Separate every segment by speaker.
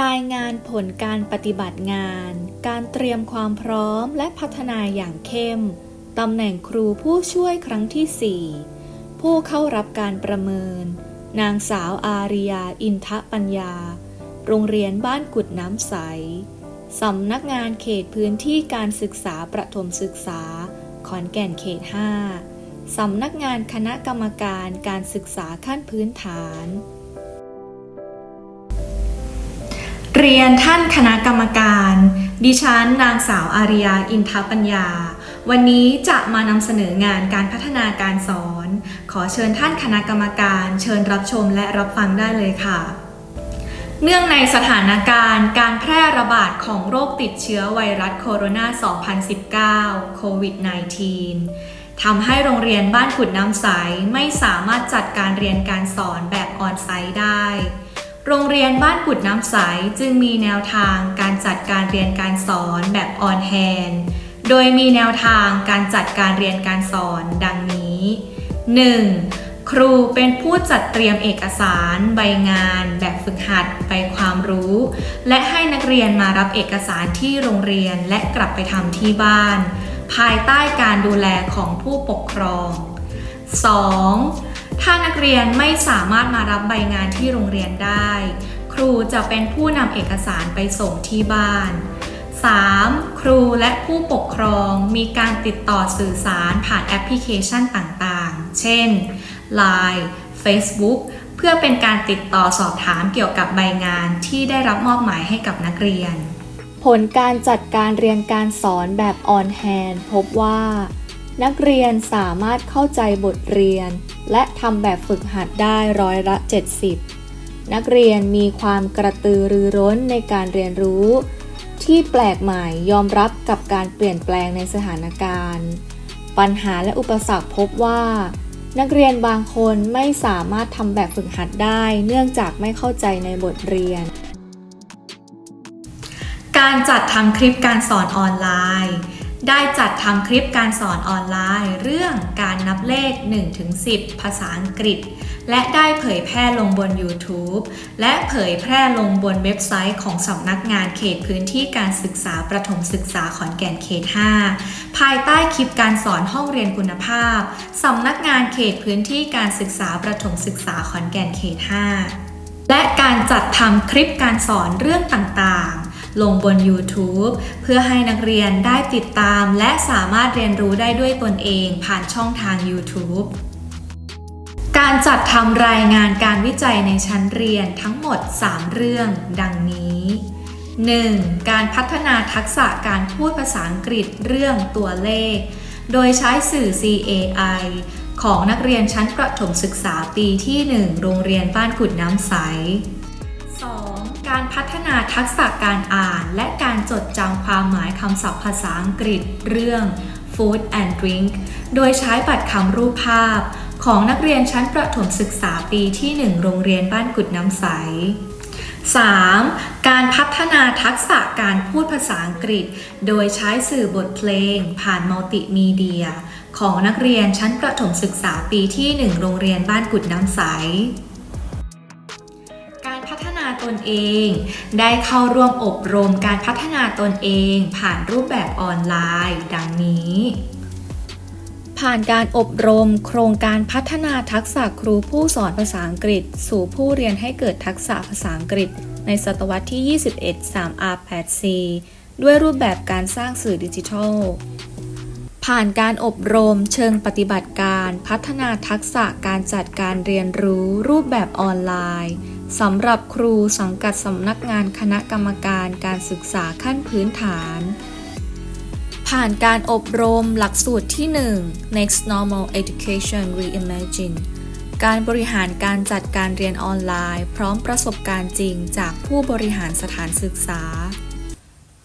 Speaker 1: รายงานผลการปฏิบัติงาน การเตรียมความพร้อมและพัฒนาอย่างเข้ม ตำแหน่งครูผู้ช่วยครั้งที่ 4 ผู้เข้ารับการประเมิน นางสาวอาริยาอินทปัญญา โรงเรียนบ้านกุดน้ำใส สำนักงานเขตพื้นที่การศึกษาประถมศึกษา ขอนแก่นเขต 5 สำนักงานคณะกรรมการการศึกษาขั้นพื้นฐาน เรียนท่านคณะกรรมการ ดิฉันนางสาวอาริยาอินทปัญญา วันนี้จะมานำเสนองานการพัฒนาการสอน ขอเชิญท่านคณะกรรมการ เชิญรับชมและรับฟังได้เลยค่ะ เนื่องในสถานการณ์การแพร่ระบาดของโรคติดเชื้อไวรัสโคโรนา 2019 โควิด -19 ทำให้โรงเรียนบ้านขุดน้ำใสไม่สามารถจัดการเรียนการสอนแบบออนไซต์ได้ โรงเรียนบ้านกุดน้ำใสจึงมีแนวทางการจัดการเรียนการสอนแบบออนแฮนโดยมีแนวทางการจัดการเรียนการสอนดังนี้ 1. ครูเป็นผู้จัดเตรียมเอกสาร ใบงาน แบบฝึกหัด ใบความรู้ และให้นักเรียนมารับเอกสารที่โรงเรียนและกลับไปทำที่บ้าน ภายใต้การดูแลของผู้ปกครอง 2. ถ้านักเรียนไม่สามารถมารับใบงานที่โรงเรียนได้ ครูจะเป็นผู้นำเอกสารไปส่งที่บ้าน 3. ครูและผู้ปกครองมีการติดต่อสื่อสารผ่านแอปพลิเคชันต่างๆ เช่น Line Facebook เพื่อเป็นการติดต่อสอบถามเกี่ยวกับใบงานที่ได้รับมอบหมายให้กับนักเรียน ผลการจัดการเรียนการสอนแบบออนแฮนพบว่า นักเรียนสามารถเข้าใจบทเรียน และทำแบบฝึกหัดได้ร้อยละ 70 นักเรียนมีความกระตือรือร้นในการเรียนรู้ ที่แปลกใหม่ยอมรับกับการเปลี่ยนแปลงในสถานการณ์ ปัญหาและอุปสรรคพบว่า นักเรียนบางคนไม่สามารถทำแบบฝึกหัดได้ เนื่องจากไม่เข้าใจในบทเรียน การจัดทำคลิปการสอนออนไลน์ ได้จัดทำคลิปการสอนออนไลน์ เรื่องการนับเลข 1-10 ภาษาอังกฤษ และได้เผยแพร่ลงบน YouTube และเผยแพร่ลงบนเว็บไซต์ของสำนักงานเขตพื้นที่การศึกษาประถมศึกษาขอนแก่นเขต 5 ภายใต้คลิปการสอนห้องเรียนคุณภาพสำนักงานเขตพื้นที่การศึกษาประถมศึกษาขอนแก่นเขต 5 และการจัดทำคลิปการสอนเรื่องต่างๆ ลงบน YouTube เพื่อให้นักเรียนได้ติดตาม และสามารถเรียนรู้ได้ด้วยตนเองผ่านช่องทาง YouTube การจัดทำรายงานการวิจัยในชั้นเรียนทั้งหมด 3 เรื่องดังนี้ 1. การพัฒนาทักษะการพูดภาษาอังกฤษเรื่องตัวเลข โดยใช้สื่อ CAI ของนักเรียนชั้นประถมศึกษาปีที่ 1 โรงเรียนบ้านกุดน้ำใส 2. การพัฒนาทักษะการอ่าน และการจดจำความหมายคำศัพท์ภาษาอังกฤษเรื่อง Food and Drink โดยใช้บัตรคำรูปภาพ ของนักเรียนชั้นประถมศึกษาปีที่ 1 โรงเรียนบ้านกุดน้ำใส 3. การพัฒนาทักษะการพูดภาษาอังกฤษ โดยใช้สื่อบทเพลง ผ่านมัลติมีเดีย ของนักเรียนชั้นประถมศึกษาปีที่ 1 โรงเรียนบ้านกุดน้ำใส ตนเอง ได้เข้าร่วมอบรมการพัฒนาตนเอง ผ่านรูปแบบออนไลน์ ดังนี้ ผ่านการอบรม โครงการพัฒนาทักษะครูผู้สอนภาษาอังกฤษ สู่ผู้เรียนให้เกิดทักษะภาษาอังกฤษ ในศตวรรษที่ 21 3 R 8 C ด้วยรูปแบบการสร้างสื่อดิจิทัลผ่านการอบรมเชิงปฏิบัติการ พัฒนาทักษะการจัดการเรียนรู้รูปแบบออนไลน์ สำหรับครูสังกัดสำนักงานคณะกรรมการการศึกษาขั้นพื้นฐาน ผ่านการอบรมหลักสูตรที่ 1 Next Normal Education Reimagine การบริหารการจัดการเรียนออนไลน์ พร้อมประสบการณ์จริงจากผู้บริหารสถานศึกษา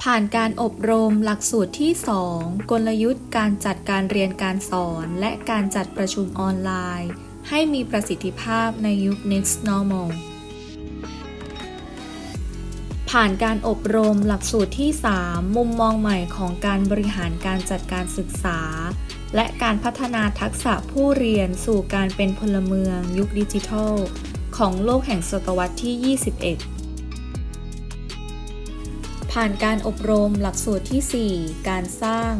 Speaker 1: ผ่านการอบรมหลักสูตรที่ 2 กลยุทธ์การจัดการเรียนการสอน และการจัดประชุมออนไลน์ ให้มีประสิทธิภาพในยุค Next Normal ผ่านการอบรมหลักสูตรที่ 3 มุมมองใหม่ของการบริหารการจัดการศึกษา และการพัฒนาทักษะผู้เรียนสู่การเป็นพลเมืองยุคดิจิทัล ของโลกแห่งศตวรรษที่ 21 ผ่านการอบรมหลักสูตรที่ 4 การสร้าง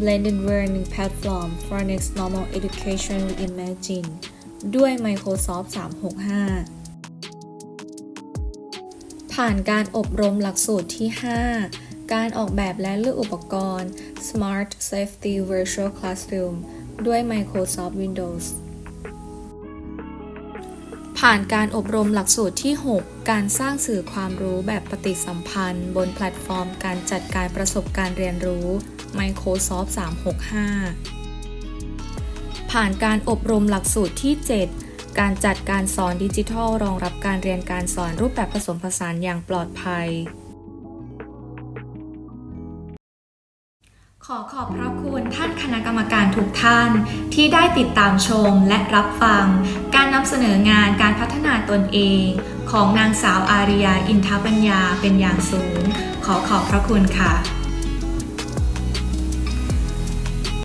Speaker 1: Blended Learning Platform for Next Normal Education reimagined ด้วย Microsoft 365 ผ่านการอบรมหลักสูตรที่ 5 การออกแบบและเลือกอุปกรณ์ Smart Safety Virtual Classroom ด้วย Microsoft Windows ผ่านการอบรมหลักสูตรที่ 6 การสร้างสื่อความรู้แบบปฏิสัมพันธ์ บนแพลตฟอร์มการจัดการประสบการณ์เรียนรู้ Microsoft 365 ผ่านการอบรมหลักสูตรที่ 7 การจัดการสอนดิจิทัล รองรับการเรียนการสอนรูปแบบผสมผสานอย่างปลอดภัย ขอขอบพระคุณท่านคณะกรรมการทุกท่านที่ได้ติดตามชมและรับฟัง การนำเสนองานการพัฒนาตนเอง ของนางสาวอาริยาอินทปัญญาเป็นอย่างสูง ขอขอบพระคุณค่ะ